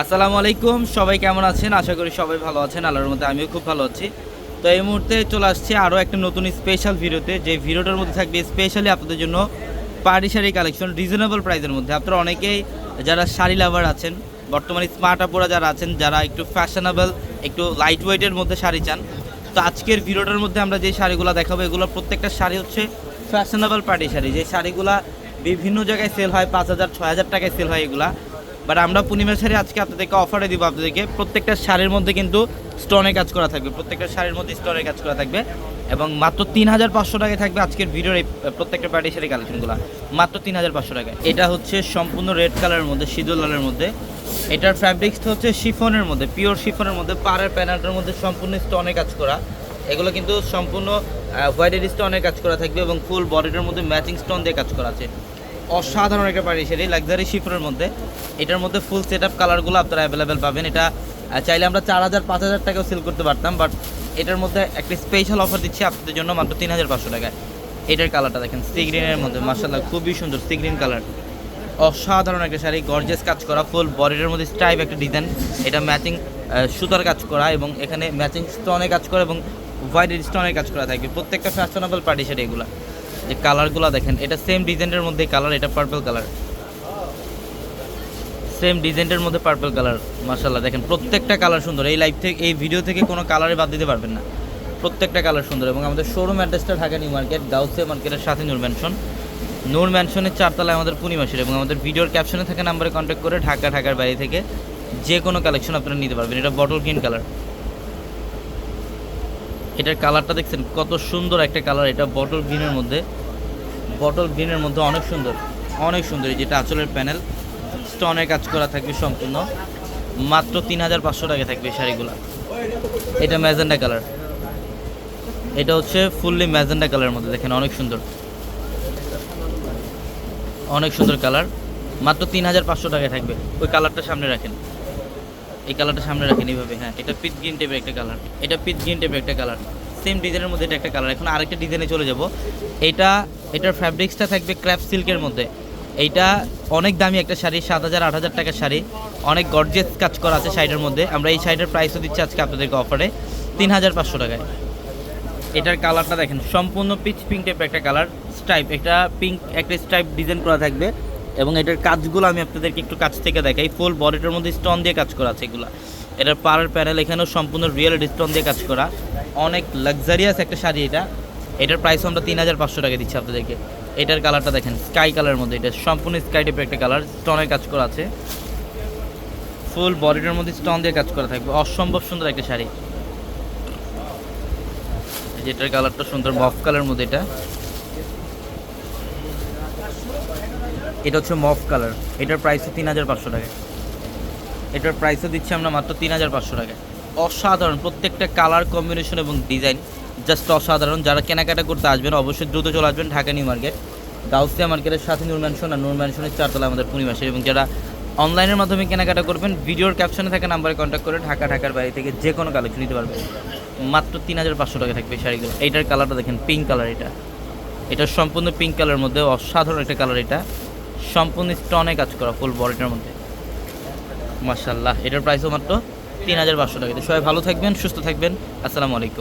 আসসালামু আলাইকুম, সবাই কেমন আছেন? আশা করি সবাই ভালো আছেন, আল্লাহর মধ্যে আমিও খুব ভালো আছি। তো এই মুহূর্তে চলে আসছে আরও একটা নতুন স্পেশাল ভিডিওতে, যে ভিডিওটার মধ্যে থাকবে স্পেশালি আপনাদের জন্য পার্টি শাড়ি কালেকশন রিজনেবল প্রাইসের মধ্যে। আপনারা অনেকেই যারা শাড়ি লাভার আছেন, বর্তমানে স্মার্ট আপুরা যারা আছেন, যারা একটু ফ্যাশনেবল একটু লাইট ওয়েটের মধ্যে শাড়ি চান, তো আজকের ভিডিওটার মধ্যে আমরা যে শাড়িগুলো দেখাবো, এগুলো প্রত্যেকটা শাড়ি হচ্ছে ফ্যাশনেবল পার্টি শাড়ি। যে শাড়িগুলো বিভিন্ন জায়গায় সেল হয়, পাঁচ হাজার, ছয় হাজার টাকায় সেল হয় এগুলা। বাট আমরা পূর্ণিমা শাড়ি আজকে আপনাদেরকে অফারে দিব আপনাদেরকে। প্রত্যেকটা শাড়ির মধ্যে কিন্তু স্টোনে কাজ করা থাকবে। প্রত্যেকটা শাড়ির মধ্যে স্টোনে কাজ করা থাকবে। এবং মাত্র তিন হাজার পাঁচশো টাকায় থাকবে আজকের ভিডিওর এই প্রত্যেকটা পার্টি শাড়ি কালেকশনগুলো মাত্র তিন হাজার পাঁচশো টাকায়। এটা হচ্ছে সম্পূর্ণ রেড কালারের মধ্যে, সিঁদুর লালের মধ্যে। এটার ফ্যাব্রিক্সটা হচ্ছে শিফনের মধ্যে পিওর শিফনের মধ্যে, পাড়ের প্যানেলটার মধ্যে সম্পূর্ণ স্টোনে কাজ করা। এগুলো কিন্তু সম্পূর্ণ হোয়াইটের স্টোনে কাজ করা থাকবে এবং ফুল বডিটার মধ্যে ম্যাচিং স্টোন দিয়ে কাজ করা আছে। অসাধারণ একটা পার্টি শাড়ি লাক্সারি শিফনের মধ্যে। এটার মধ্যে ফুল সেট আপ কালারগুলো আপনারা অ্যাভেলেবেল পাবেন। এটা চাইলে আমরা চার হাজার, পাঁচ হাজার টাকাও সেল করতে পারতাম বাট এটার মধ্যে একটা স্পেশাল অফার দিচ্ছি আপনাদের জন্য মাত্র তিন হাজার পাঁচশো টাকায়। এটার কালারটা দেখেন সি গ্রিনের মধ্যে মার্শাল্লাহ খুবই সুন্দর সি গ্রিন কালার অসাধারণ একটা শাড়ি গর্জেস কাজ করা ফুল বডিটার মধ্যে স্টাইপ একটা ডিজাইন এটা ম্যাচিং সুতার কাজ করা এবং এখানে ম্যাচিং স্টোনে কাজ করা এবং হোয়াইট স্টোনের কাজ করা থাকবে প্রত্যেকটা ফ্যাশনেবল পার্টি শাড়ি এগুলো। যে কালারগুলো দেখেন, এটা সেম ডিজাইনের মধ্যে কালার, এটা পার্পল কালার। সেম ডিজাইনের মধ্যে পার্পল কালার মার্শাল্লাহ দেখেন, প্রত্যেকটা কালার সুন্দর। এই লাইভ থেকে, এই ভিডিও থেকে কোনো কালারে বাদ দিতে পারবেন না। প্রত্যেকটা কালার সুন্দর এবং আমাদের শোরুম অ্যাড্রেসটা ঢাকা নিউ মার্কেট গাউসিয়া মার্কেটের সাথে নূর ম্যানশন নূর ম্যানশনের চারতলায় আমাদের পূর্ণিমাসের এবং আমাদের ভিডিওর ক্যাপশনে থাকা নাম্বারে কন্ট্যাক্ট করে ঢাকা, ঢাকার বাইরে থেকে যে কোনো কালেকশন আপনারা নিতে পারবেন। এটা বটল গ্রিন কালার এটার কালারটা দেখছেন, কত সুন্দর একটা কালার। এটা বটল গ্রিনের মধ্যে। বটল গ্রিনের মধ্যে অনেক সুন্দর অনেক সুন্দর। যেটা আঁচলের প্যানেল স্টোনের কাজ করা থাকবে সম্পূর্ণ। মাত্র তিন হাজার পাঁচশো টাকা থাকবে শাড়িগুলো। এটা ম্যাজেন্ডা কালার। এটা হচ্ছে ফুললি ম্যাজেন্ডা কালারের মধ্যে, দেখেন অনেক সুন্দর। অনেক সুন্দর কালার। মাত্র তিন হাজার পাঁচশো টাকায় থাকবে। ওই কালারটা সামনে রাখেন। এই কালারটা সামনে রাখেন এইভাবে হ্যাঁ এটা পিচ গ্রিন টাইপের একটা কালার এটা পিচ গ্রিন টাইপের একটা কালার সেম ডিজাইনের মধ্যে এটা একটা কালার এখন আরেকটা ডিজাইনে চলে যাব। এটা, এটার ফ্যাব্রিক্সটা থাকবে ক্র্যাপ সিল্কের মধ্যে। এইটা অনেক দামি একটা শাড়ি, সাত হাজার, আট হাজার টাকার শাড়ি। অনেক গর্জেস কাজ করা আছে শাড়ির মধ্যে। আমরা এই শাড়িটার প্রাইসও দিচ্ছি আজকে আপনাদেরকে অফারে তিন হাজার পাঁচশো টাকায়। এটার কালারটা দেখেন, সম্পূর্ণ পিচ পিঙ্ক টাইপের একটা কালার স্ট্রাইপ একটা পিঙ্ক একটা স্ট্রাইপ ডিজাইন করা থাকবে। এবং এটার কাজগুলো আমি আপনাদেরকে একটু কাছ থেকে দেখাই। ফুল বডিটার মধ্যে স্টোন দিয়ে কাজ করা আছে এগুলো। এটার পাড়ের প্যানেল এখানেও সম্পূর্ণ রিয়েল স্টোন দিয়ে কাজ করা। অনেক লাক্সারিয়াস একটা শাড়ি এটা। এটার প্রাইস আমরা তিন হাজার পাঁচশো টাকা দিচ্ছি আপনাদেরকে। এটার কালারটা দেখেন স্কাই কালারের মধ্যে। এটা সম্পূর্ণ স্কাই টাইপের একটা কালার স্টোনের কাজ করা আছে। ফুল বডিটার মধ্যে স্টোন দিয়ে কাজ করা থাকবে। অসম্ভব সুন্দর একটা শাড়ি। এই যে এটার কালারটা সুন্দর মফ কালারের মধ্যে এটা। এটা হচ্ছে মফ কালার। এটার প্রাইসও তিন হাজার পাঁচশো টাকা। এটার প্রাইসও দিচ্ছি আমরা মাত্র তিন হাজার পাঁচশো টাকা অসাধারণ, প্রত্যেকটা কালার কম্বিনেশন এবং ডিজাইন জাস্ট অসাধারণ। যারা কেনাকাটা করতে আসবেন, অবশ্যই দ্রুত চলে আসবেন ঢাকা নিউ মার্কেট, গাউসিয়া মার্কেটের সাথে নূর ম্যানশন আর নূর ম্যানশনের চারতলা আমাদের পূর্ণিমাসের এবং যারা অনলাইনের মাধ্যমে কেনাকাটা করবেন, ভিডিওর ক্যাপশনে থাকা নাম্বারে কন্ট্যাক্ট করে ঢাকা, ঢাকার বাইরে থেকে যে কোনো কালেকশন নিতে পারবেন। মাত্র তিন হাজার পাঁচশো টাকা থাকবে শাড়িগুলো। এইটার কালারটা দেখেন পিঙ্ক কালার এটা। এটা সম্পূর্ণ পিঙ্ক কালারের মধ্যে অসাধারণ একটা কালার এটা। সম্পূর্ণ স্টনে কাজ করা ফুল বডিটার মধ্যে। মার্শাল্লাহ এটার প্রাইসও মাত্র তিন হাজার পাঁচশো টাকা। সবাই ভালো থাকবেন, সুস্থ থাকবেন। আসসালামু আলাইকুম।